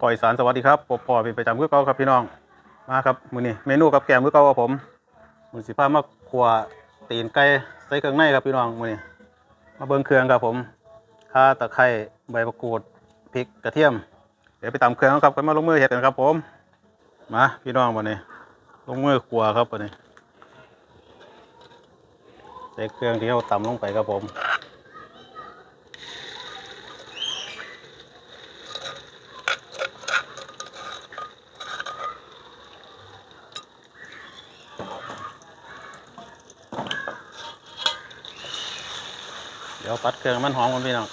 ปล่อยสารสวัสดีครับปอปอเป็นประจำคือเก่าครับพี่น้องมาครับมือนี้เมนูกับแกมคือเก่าครับผมมือสิพามาคั่วตีนไก่ใส่เครื่องในครับพี่น้องมือนี้มาเบิ่งเครื่องครับผมข่าตะไคร้ใบมะกรูดพริกกระเทียม เดี๋ยวไปตำเครื่องครับไปมาลงมือเฮ็ดกันครับผมมาพี่น้องมื้อนี้ลงมือคั่วครับมื้อนี้ใส่เครื่องที่เราตำลงไปครับผม ดี๋ยวปัดเครื่องมันหอมกันพี่น้อง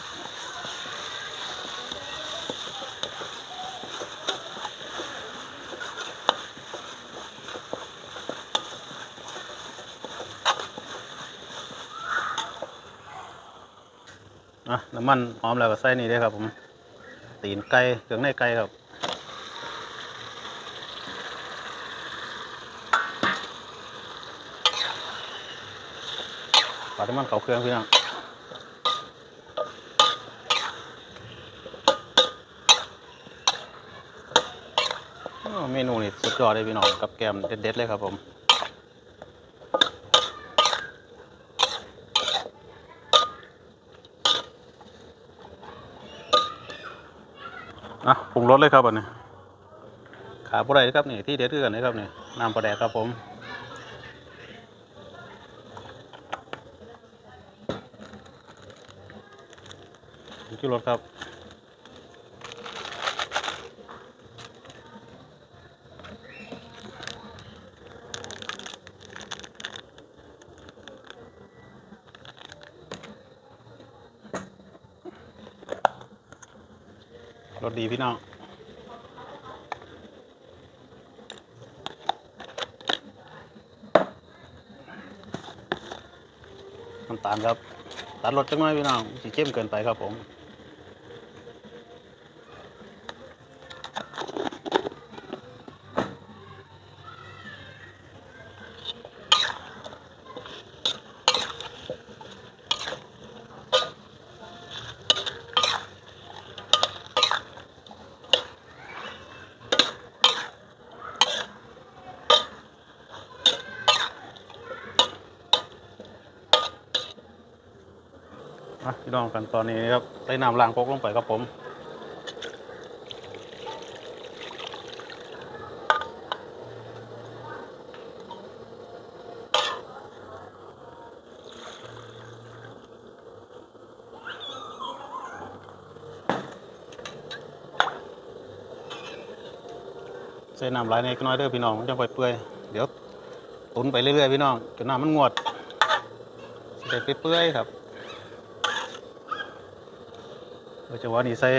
อะน้ำมันหอมแล้วก็ใส่นี่เลยครับผม ตีนไก่เครื่องในไก่ครับปัดน้ำมันเข้าเครื่องพี่น้อง อ้าว เมนูนี่สุดยอดเลยพี่น้องกับแกมเด็ดๆเลยครับผมอะปรุงรสเลยครับอันนี้ขาปลาไหลครับนี่ที่เด็ดคือกันเลยครับนี่น้ำปลาแดกครับผมที่รสครับ รสดีพี่น้องน้ำตาลครับตัดรสจังหน่อยพี่น้องจีเข้มเกินไปครับผม อะพี่น้องกันตอนนี้ครับใส่น้ำล้างพกลงไปครับผมใส่น้ำลายในน้อยเด้อพี่น้องมันจะไปเปื่อยเดี๋ยวตุนไปเรื่อยๆพี่น้องจนน้ำมันงวดใสิไปเปื่อยๆครับ โด ยเฉพาะนี่ใส่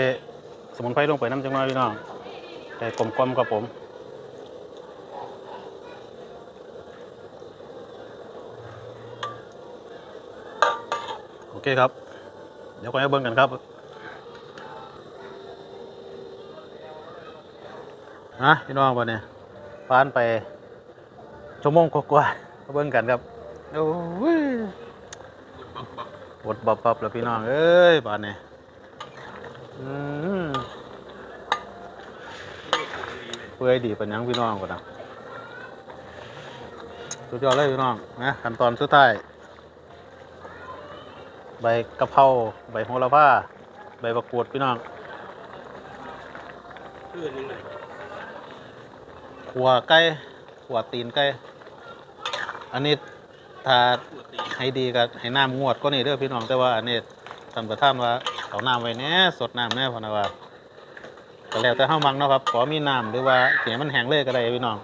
สมุนไพรลงไปน้ำจังหวะพี่น้องแต่กลมกลมๆครับผมโอเคครับ เดี๋ยวก็ให้เบิ่งกันครับนะพี่น้องวันนี้ปานไปชั่วโมงกว่าๆเบิ่งกันครับโอ้ยบดบับบับแล้วพี่น้องเอ้ยบานนี้ อืมเปื่อยดีป็นหยังพี่น้องก่อนนะสุดยอดเลยพี่น้องนะขั้นตอนสุดท้ายใบกะเพราใบโหระพาใบมะกรูดพี่น้องขัวไก่ขัวตีนไก่อันนี้ถ้าให้ดีก็ให้น้ำงวดก็นี่เด้อพี่น้องแต่ว่าอันนี้ท่านประธานว่า เอาน้ำไว้แหน่สดน้ำแน่พอนะว่าก็แล้วแต่เฮามักเนาะครับ ขอมีน้ำหรือว่าเสียมันแห้งเลยก็ได้พี่น้อง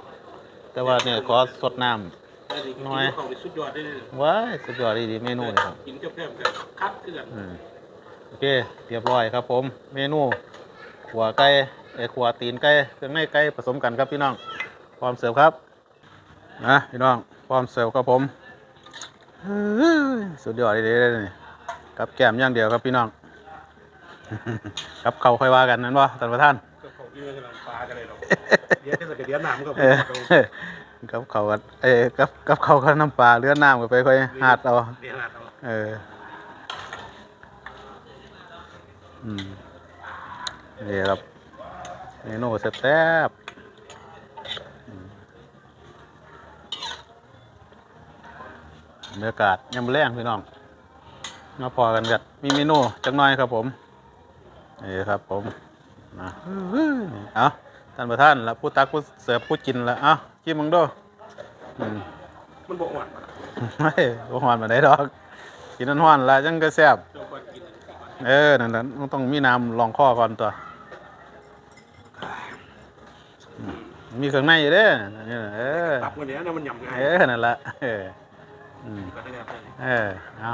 แต่ว่าเนี่ยขอสดน้ำแต่ที่น้อยเขาไปสุดยอดได้เลยว้ายสุดยอดดีๆเมนูนี่ครับ กินกับแก้มกันคัดเกลือนอืมโอเคเรียบร้อยครับผม เมนูขัวไก่ไอยขัวตีนไก่เครื่องในไก่ผสมกันครับพี่น้องพร้อมเสิร์ฟครับนะพี่น้องพร้อมเสิร์ฟครับผมเฮ้ยสุดยอดดีๆเลยนี่กับแก้มอย่างเดียวครับพี่น้อง กับเขาวค่อยว่ากันนั่นวะท่านประธานก็เขาเยื่อกำลังปลากันเลยหรอกเดี๋ยวจะใส่กระเดียน้ำก็เออกับเขาวกันเอ้ยกับกับเขาวกับน้ำปลาเลือดน้ำกันไปค่อยหาดเอาเดี๋ยวนาดเอาเอออืมนี่ครับเมนูแซ่บๆอืมบรรยากาศยำแรงพี่น้องมาพอกันกันมีเมนูจักหน่อยครับผม นี่ครับผมนะเอาท่านประธานและผู้ตักผู้เสิร์ฟผู้กินละเอากินมึงดูอืมมันบอกอ่อนไม่บ่หอนมาได้ดอก กินน้อนๆละจังก็แซ่บเจ้าก็กินเออนั่นๆมันต้องมีน้ำรองคอก่อนตัวอืมมีเครื่องในอยู่เด้อนี่น่ะเออตับวันนี้นะมันยำง่ายเออนั่นละเอออืมก็ได้ครับเออเอา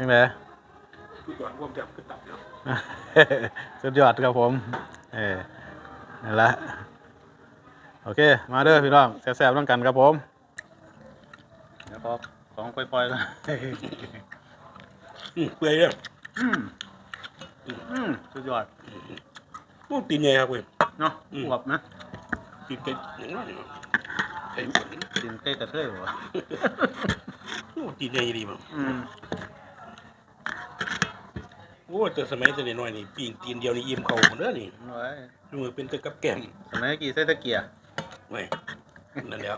ยังไงคือก่อนพวกจับคือตับเนาะสุดยอดครับผม เออนั่นละโอเค มาเด้อพี่น้องแซ่บๆต้องกันครับผม เดี๋ยวขอของปล่อยๆกันอืมเปื่อยเนี่ยอืมอืมสุดยอดพวกตีนใหญ่ครับเว้ยเนาะอืมอวบนะตีนเก่งอย่างนั้นไอ้กินใกล้กระเทยบ่วะพวกตีนใหญ่ดีมั้งอืม โอ้แต่สมัยแต่น้อยๆนี่ปีงตีนเดียวนี่อิ่มเข่าหมดเด้อนี่น้อยดูมือเป็นแตะกับแก้มสมัยกี่ใส่ตะเกียบเว้ยนั่นแหละ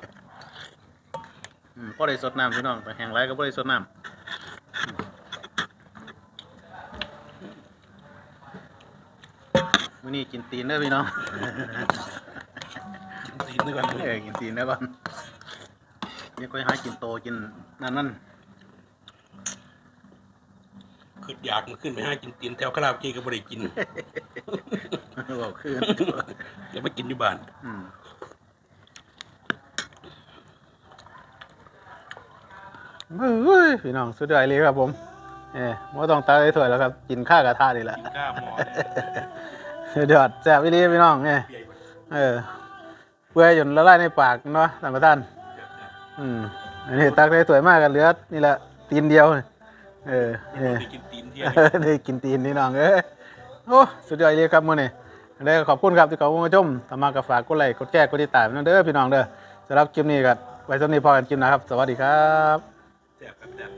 อืมพอได้สดน้ำพี่น้องไปแห้งไรก็พอได้สดน้ำอืมมื้อนี้กินตีนเด้อพี่น้องกินตีนด้วยกันเออกินตีนเด้อก่อนยังค่อยหากินโตกินนั่นนั่น คืออยากมันขึ้นไปห้ากินตีนแถวคาราโอเกะก็บ่ได้กินบอกคืนเดี๋ยวไปกินอยู่บ้านอืมเฮ้ยพี่น้องสุดยอดเลยครับผม เออว่าต้องตาได้ถ้วยแล้วครับ กินข้าวกระทะนี่แหละกินข้าวหมอสุดยอดแซ่บอีหลีพี่น้องเออเปียกไปเออเปื่อยจนละลายในปากเนาะท่านประธาน อืมอันนี้ตักได้ถ้วยมากกันเหลือนี่แหละตีนเดียวนี่ เออเออได้กินตีนเที่ยเออได้กินตีนนี่น้องเอ้ยโอ้สุดยอดเลยครับมื้อนี้ได้ขอบคุณครับที่เขามาชมทำมากับฝากกดไลค์กดแชร์กดติดตามนั่นเด้อพี่น้องเด้อสำหรับคลิปนี้ก็ไว้สำหรับนี้พอกันคลิปหนะครับ สวัสดีครับ แซ่บครับแซ่บ